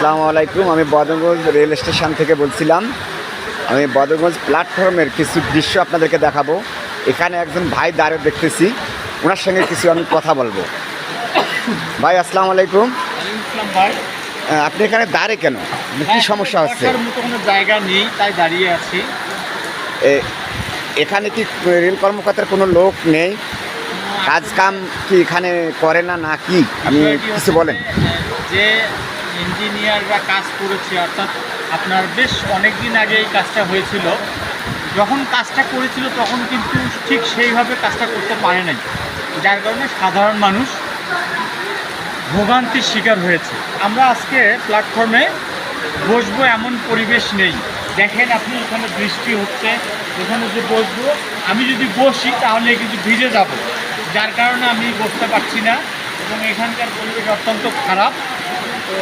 আসসালামু আলাইকুম আমি বদরগঞ্জ রেল স্টেশন থেকে বলছিলাম। আমি বদরগঞ্জ প্ল্যাটফর্মের কিছু দৃশ্য আপনাদেরকে দেখাবো। এখানে একজন ভাই দাঁড়িয়ে দেখতেছি ওনার সঙ্গে কিছু আমি কথা বলব। ভাই আসসালামু আলাইকুম। ভাই আপনি এখানে দাঁড়ে কেন? কি সমস্যা হচ্ছে? কোনো জায়গা নেই তাই দাঁড়িয়ে আছি। এখানে কি রেল কর্মকর্তার কোনো লোক নেই? কাজ কাম কি এখানে করে না না কি? আমি কিছু বলেন। যে ইঞ্জিনিয়াররা কাজ করেছে, অর্থাৎ আপনার বেশ অনেক দিন আগে এই কাজটা হয়েছিল। যখন কাজটা করেছিল তখন কিন্তু ঠিক সেইভাবে কাজটা করতে পারে নাই। যার কারণে সাধারণ মানুষ ভোগান্তির শিকার হয়েছে। আমরা আজকে প্ল্যাটফর্মে বসবো, এমন পরিবেশ নেই। দেখেন আপনি এখানে বৃষ্টি হচ্ছে, এখানে যে বসবো, আমি যদি বসি তাহলে কিন্তু ভিজে যাব। যার কারণে আমি বসতে পারছি না এবং এখানকার পরিবেশ অত্যন্ত খারাপ। তো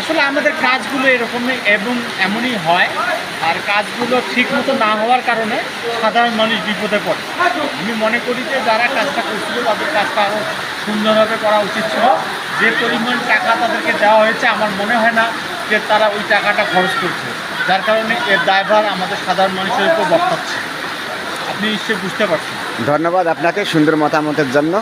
আসলে আমাদের কাজগুলো এরকমই এবং এমনই হয়। আর কাজগুলো ঠিক মতো না হওয়ার কারণে সাধারণ মানুষ বিপদে পড়ে। আমি মনে করি যে যারা কাজটা করছিল তাদের কাজটা আরও সুন্দরভাবে করা উচিত ছিল। যে পরিমাণ টাকা তাদেরকে দেওয়া হয়েছে, আমার মনে হয় না যে তারা ওই টাকাটা খরচ করছে। যার কারণে এর দায়ভার আমাদের সাধারণ মানুষের উপর বর্তাচ্ছে আপনি নিশ্চয়ই বুঝতে পারছেন। ধন্যবাদ আপনাকে সুন্দর মতামতের জন্য।